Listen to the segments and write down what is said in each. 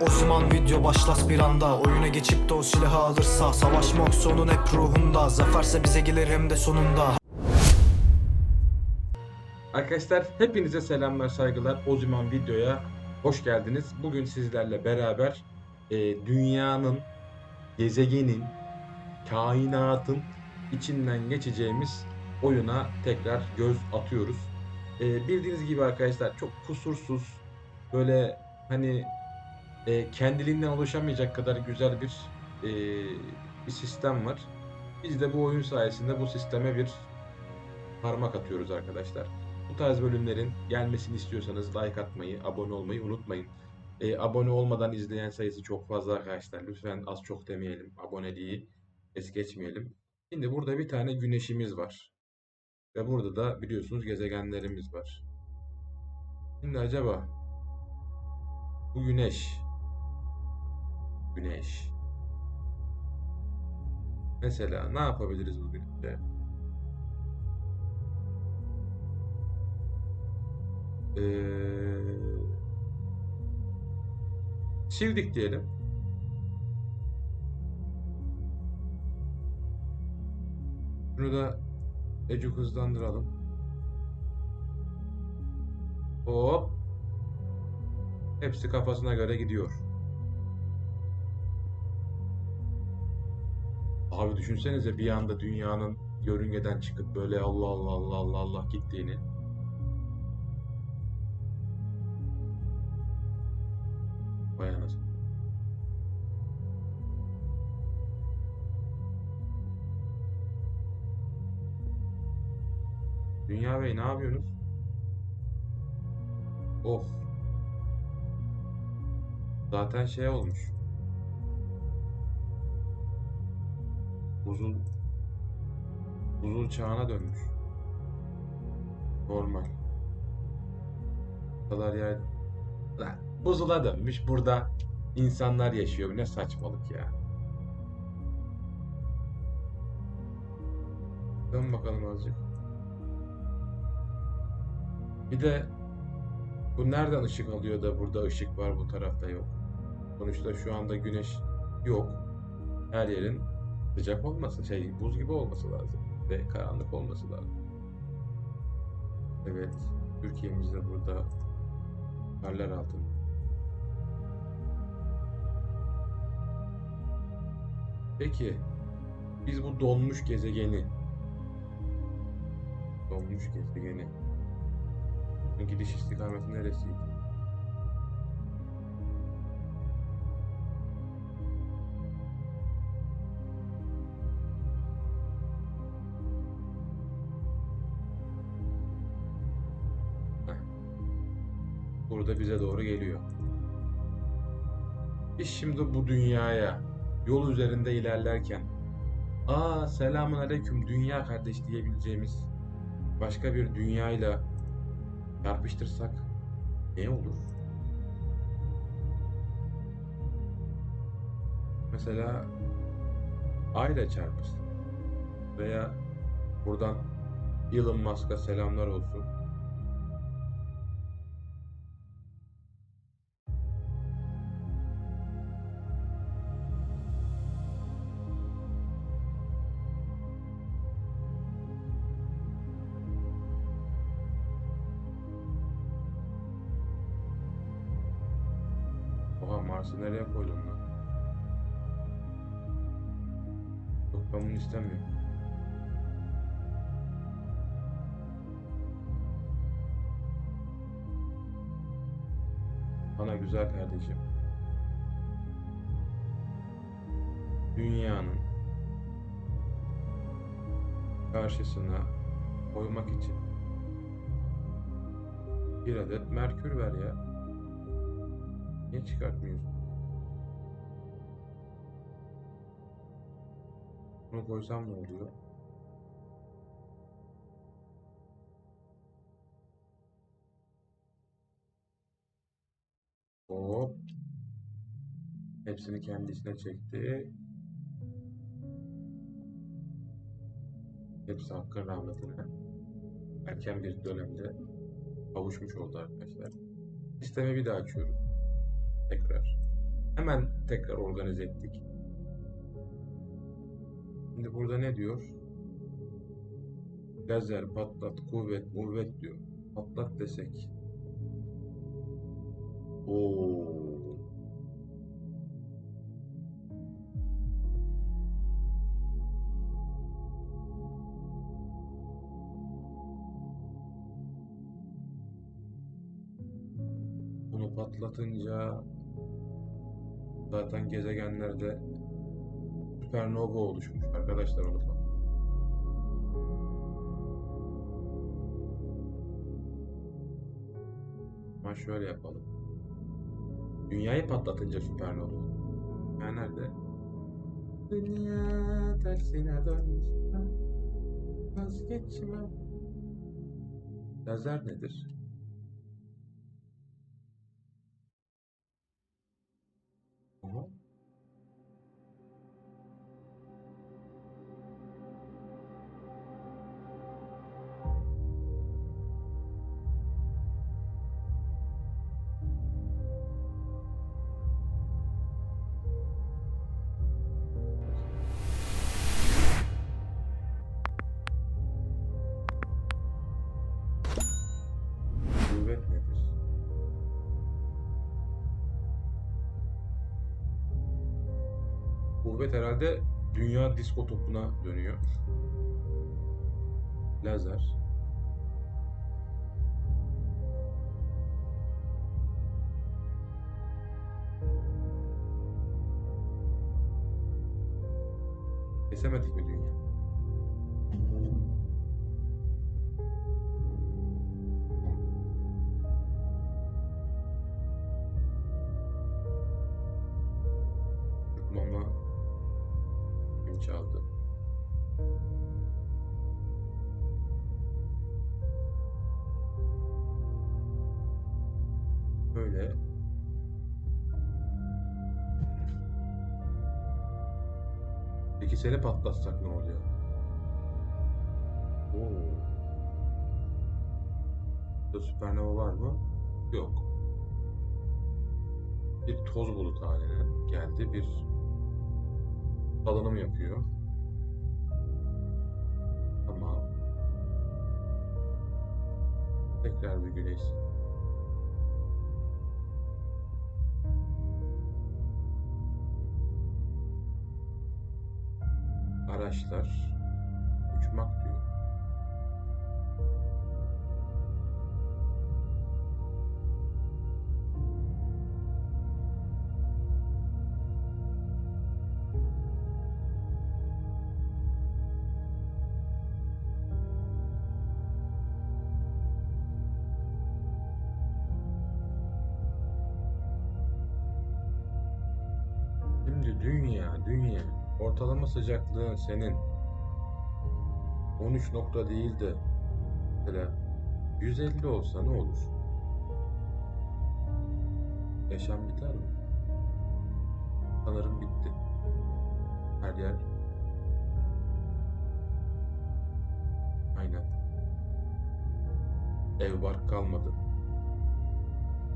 O zaman video başlas bir anda Oyuna geçip de o silahı alırsa Savaşmak sonun hep ruhunda Zaferse bize gelir hem de sonunda Arkadaşlar hepinize selamlar saygılar. O zaman videoya hoş geldiniz. Bugün sizlerle beraber e, dünyanın, gezegenin, kainatın içinden geçeceğimiz oyuna tekrar göz atıyoruz. E, bildiğiniz gibi arkadaşlar çok kusursuz, böyle hani e, kendiliğinden oluşamayacak kadar güzel bir e, bir sistem var. Biz de bu oyun sayesinde bu sisteme bir parmak atıyoruz arkadaşlar. Bu tarz bölümlerin gelmesini istiyorsanız like atmayı, abone olmayı unutmayın. E, abone olmadan izleyen sayısı çok fazla arkadaşlar. Lütfen az çok demeyelim. Aboneliği es geçmeyelim. Şimdi burada bir tane güneşimiz var. Ve burada da biliyorsunuz gezegenlerimiz var. Şimdi acaba bu güneş güneş mesela ne yapabiliriz bu güneşte? Ee, sildik diyelim. Bunu da Ecuk hızlandıralım. Hop. Hepsi kafasına göre gidiyor. Abi düşünsenize bir anda dünyanın yörüngeden çıkıp böyle Allah Allah Allah Allah Allah gittiğini. Vay anasını. Dünya Bey ne yapıyorsunuz? Of. Zaten şey olmuş. Buzul buzul çağına dönmüş. Normal. Bu kadar yer Lan buzula dönmüş. Burada insanlar yaşıyor. Ne saçmalık ya. Dön bakalım azıcık. Bir de bu nereden ışık alıyor da burada ışık var bu tarafta yok. Sonuçta şu anda güneş yok. Her yerin sıcak olması, şey buz gibi olması lazım ve karanlık olması lazım. Evet, Türkiye'mizde burada karlar altında. Peki, biz bu donmuş gezegeni, donmuş gezegeni, gidiş istikameti neresiydi? Burada bize doğru geliyor. Biz şimdi bu dünyaya yol üzerinde ilerlerken Aa selamun aleyküm dünya kardeş diyebileceğimiz başka bir dünyayla çarpıştırsak ne olur? Mesela Ayla çarpışsın. Veya buradan Elon Musk'a selamlar olsun. Oha Mars'ı nereye koydun lan? Yok ben bunu istemiyorum. Bana güzel kardeşim. Dünyanın karşısına koymak için bir adet Merkür ver ya. Niye çıkartmıyorsun? Bunu koysam ne oluyor? Hop. Hepsini kendisine çekti. Hepsi hakkın rahmetine erken bir dönemde kavuşmuş oldu arkadaşlar. Sistemi bir daha açıyorum. Tekrar. Hemen tekrar organize ettik. Şimdi burada ne diyor? Lazer, patlat, kuvvet, muvvet diyor. Patlat desek. Oo. Bunu patlatınca zaten gezegenlerde süpernova oluşmuş arkadaşlar pat- Ama şöyle yapalım. Dünyayı patlatınca süpernova olur. Yani nerede? Dünya tersine dönmüşse vazgeçmem. Lazer nedir? Aha. Kuvvet herhalde dünya disko topuna dönüyor. Lazer. Kesemedik mi dünya? Seni patlatsak ne oluyor? Oo. Süpernova var mı? Yok. Bir toz bulut haline geldi. Bir salınım yapıyor. Tamam. Tekrar bir güneş. Araçlar uçmak diyor. Şimdi dünya, dünya. Ortalama sıcaklığın senin 13 nokta değil de mesela 150 olsa ne olur? Yaşam biter mi? Sanırım bitti. Her yer aynen. Ev bark kalmadı.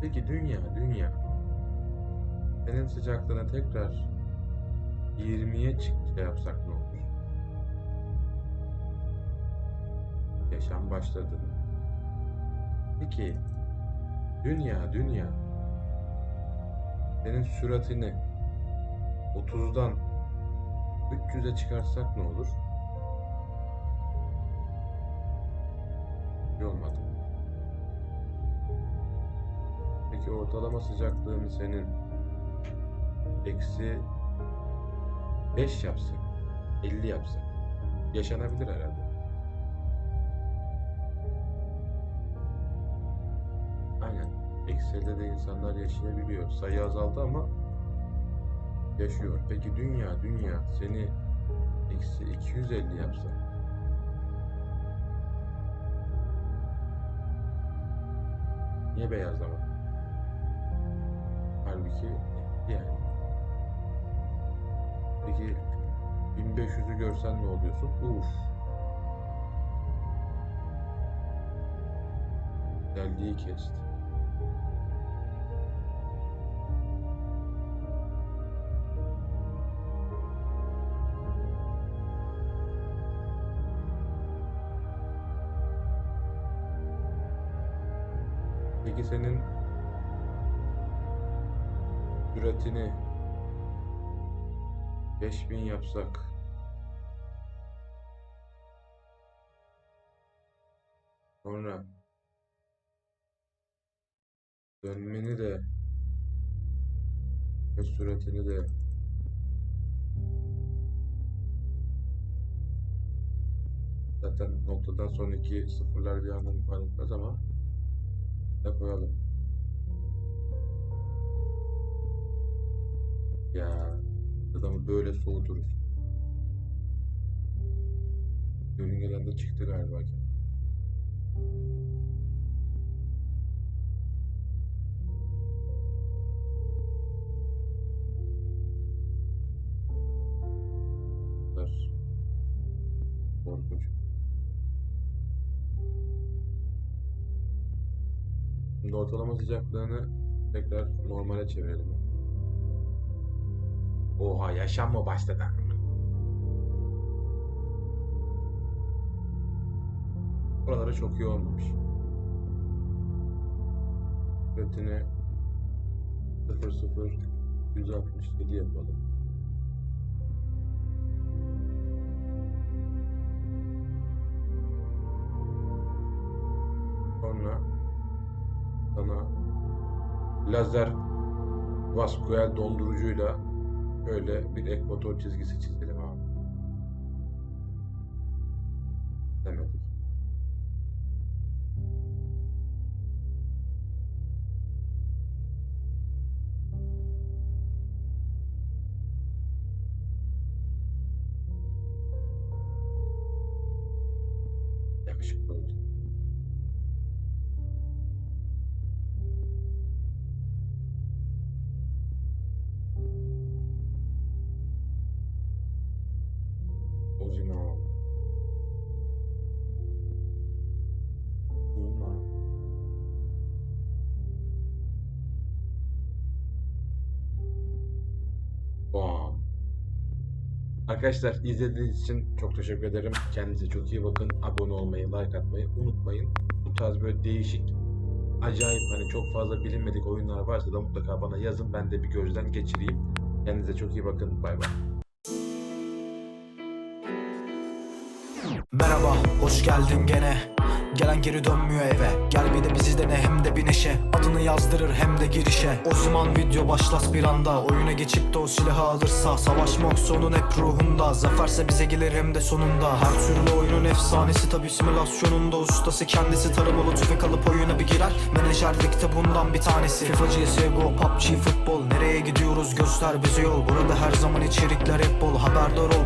Peki dünya, dünya. Senin sıcaklığına tekrar 20'ye çık şey yapsak ne olur? Yaşam başladı. Peki dünya dünya senin süratini 30'dan 300'e çıkarsak ne olur? İyi olmadı. Peki ortalama sıcaklığını senin eksi 5 yapsak, 50 yapsak yaşanabilir herhalde. Aynen. 50'de de insanlar yaşayabiliyor. Sayı azaldı ama yaşıyor. Peki dünya, dünya seni eksi 250 yapsa niye beyazlama? Halbuki yani. Saat'teki 1500'ü görsen ne oluyorsun? Uf. Güzelliği kesti. Peki senin üretini 5000 yapsak. Sonra. Dönmeni de. Ve süratini de. Zaten noktadan sonraki sıfırlar bir anlam ifade etmez ama ne koyalım. Ya adamı böyle soğuturuz. Yörüngeden de çıktı galiba. Bunlar Korkunç. Şimdi ortalama sıcaklığını tekrar normale çevirelim. Oha yaşam mı başladı? Buraları çok iyi olmamış. Üretini 00 167 yapalım. Sonra sana lazer vaskuel dondurucuyla şöyle bir ekvator çizgisi çizelim Arkadaşlar izlediğiniz için çok teşekkür ederim. Kendinize çok iyi bakın. Abone olmayı, like atmayı unutmayın. Bu tarz böyle değişik, acayip hani çok fazla bilinmedik oyunlar varsa da mutlaka bana yazın. Ben de bir gözden geçireyim. Kendinize çok iyi bakın. Bay bay. Merhaba, hoş geldin gene Gelen geri dönmüyor eve. Gel bir de bizi dene hem de bir neşe. Adını yazdırır hem de girişe. O zaman video başlas bir anda. Oyuna geçip de o silahı alırsa. Savaşmak sonun hep ruhunda. Zaferse bize gelir hem de sonunda. Her türlü oyunun efsanesi tabi simülasyonunda. Ustası kendisi taramalı tüfek alıp oyuna bir girer. Menajerlikte bundan bir tanesi. FIFA, CSGO, PUBG, futbol. Nereye gidiyoruz? Göster bize yol. Burada her zaman içerikler hep bol. Haberdar ol